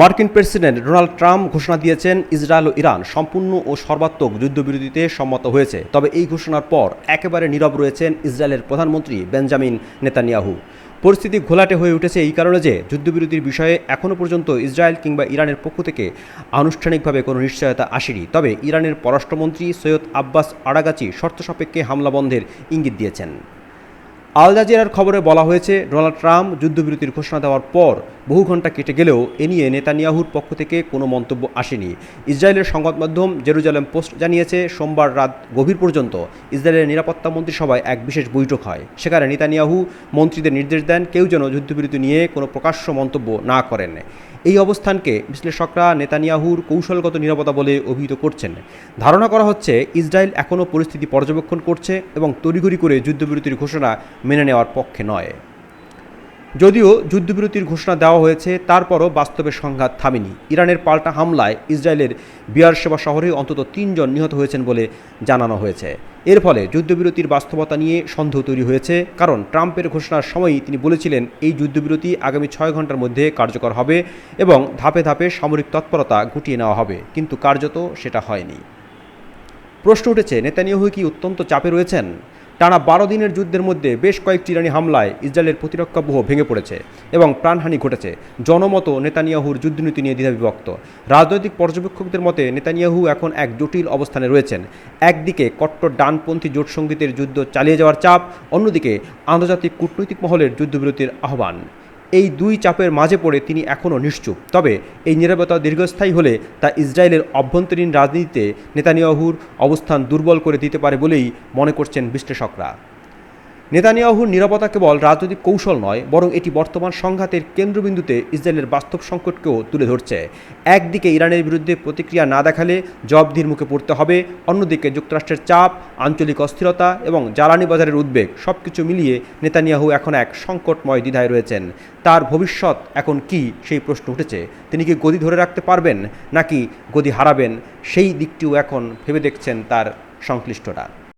মার্কিন president Donald Trump ঘোষণা দিয়েছেন ইসরায়েল ও ইরান সম্পূর্ণ ও সর্বাত্মক যুদ্ধবিরতিতে সম্মত হয়েছে। তবে এই ঘোষণার পর একেবারে নীরব রয়েছেন ইসরায়েলের প্রধানমন্ত্রী বেঞ্জামিন নেতানিয়াহু। পরিস্থিতি ঘোলাটে হয়ে উঠেছে এই কারণে যে যুদ্ধবিরতির বিষয়ে এখনও পর্যন্ত ইসরায়েল কিংবা ইরানের পক্ষ থেকে আনুষ্ঠানিকভাবে কোনো নিশ্চয়তা আসেনি। তবে ইরানের পররাষ্ট্রমন্ত্রী সৈয়দ আব্বাস আড়াগাচি শর্ত সাপেক্ষে হামলা বন্ধের ইঙ্গিত দিয়েছেন। আল জাজিরার খবরে বলা হয়েছে, ডোনাল্ড ট্রাম্প যুদ্ধবিরতির ঘোষণা দেওয়ার পর বহু ঘণ্টা কেটে গেলেও এ নিয়ে নেতানিয়াহুর পক্ষ থেকে কোনো মন্তব্য আসেনি। ইসরায়েলের সংবাদ মাধ্যম জেরুজালেম পোস্ট জানিয়েছে, সোমবার রাত গভীর পর্যন্ত ইসরায়েলের নিরাপত্তা মন্ত্রিসভায় এক বিশেষ বৈঠক হয়। সেখানে নেতানিয়াহু মন্ত্রীদের নির্দেশ দেন, কেউ যেন যুদ্ধবিরতি নিয়ে কোনো প্রকাশ্য মন্তব্য না করেন। এই অবস্থানকে বিশ্লেষকরা নেতানিয়াহুর কৌশলগত নিরাপত্তা বলে অভিহিত করছেন। ধারণা করা হচ্ছে, ইসরায়েল এখনও পরিস্থিতি পর্যবেক্ষণ করছে এবং তড়িঘড়ি করে যুদ্ধবিরতির ঘোষণা মেনে নেওয়ার পক্ষে নয়। যদিও যুদ্ধবিরতির ঘোষণা দেওয়া হয়েছে, তারপরও বাস্তবে সংঘাত থামেনি। ইরানের পাল্টা হামলায় ইসরায়েলের বিয়ারশেবা শহরে অন্তত তিনজন নিহত হয়েছেন বলে জানানো হয়েছে। এর ফলে যুদ্ধবিরতির বাস্তবতা নিয়ে সন্দেহ তৈরি হয়েছে, কারণ ট্রাম্পের ঘোষণার সময়ই তিনি বলেছিলেন, এই যুদ্ধবিরতি আগামী ছয় ঘণ্টার মধ্যে কার্যকর হবে এবং ধাপে ধাপে সামরিক তৎপরতা গুটিয়ে নেওয়া হবে, কিন্তু কার্যত সেটা হয়নি। প্রশ্ন উঠেছে, নেতানিয়াহু কি অত্যন্ত চাপে রয়েছেন? টানা বারো দিনের যুদ্ধের মধ্যে বেশ কয়েকটি ইরানি হামলায় ইসরায়েলের প্রতিরক্ষা ব্যূহ ভেঙে পড়েছে এবং প্রাণহানি ঘটেছে। জনমত নেতানিয়াহুর যুদ্ধনীতি নিয়ে দ্বিধাবিভক্ত। রাজনৈতিক পর্যবেক্ষকদের মতে, নেতানিয়াহু এখন এক জটিল অবস্থানে রয়েছেন। একদিকে কট্টর ডানপন্থী জোট সঙ্গীতের যুদ্ধ চালিয়ে যাওয়ার চাপ, অন্যদিকে আন্তর্জাতিক কূটনৈতিক মহলের যুদ্ধবিরতির আহ্বান। এই দুই চাপের মাঝে পড়ে তিনি এখনও নিশ্চুপ। তবে এই নিরাপত্তা দীর্ঘস্থায়ী হলে তা ইসরায়েলের অভ্যন্তরীণ রাজনীতিতে নেতানিয়াহুর অবস্থান দুর্বল করে দিতে পারে বলেই মনে করছেন বিশ্লেষকরা। নেতানিয়াহুর নিরাপত্তা কেবল রাজনৈতিক কৌশল নয়, বরং এটি বর্তমান সংঘাতের কেন্দ্রবিন্দুতে ইসরায়েলের বাস্তব সংকটকেও তুলে ধরছে। একদিকে ইরানের বিরুদ্ধে প্রতিক্রিয়া না দেখালে জবাবদিহির মুখে পড়তে হবে, অন্যদিকে যুক্তরাষ্ট্রের চাপ, আঞ্চলিক অস্থিরতা এবং জ্বালানি বাজারের উদ্বেগ সব কিছু মিলিয়ে নেতানিয়াহু এখন এক সংকটময় দ্বিধায় রয়েছেন। তার ভবিষ্যৎ এখন কি সেই প্রশ্ন উঠেছে। তিনি কি গদি ধরে রাখতে পারবেন, নাকি গদি হারাবেন, সেই দিকটিও এখন ভেবে দেখছেন তার সংশ্লিষ্টরা।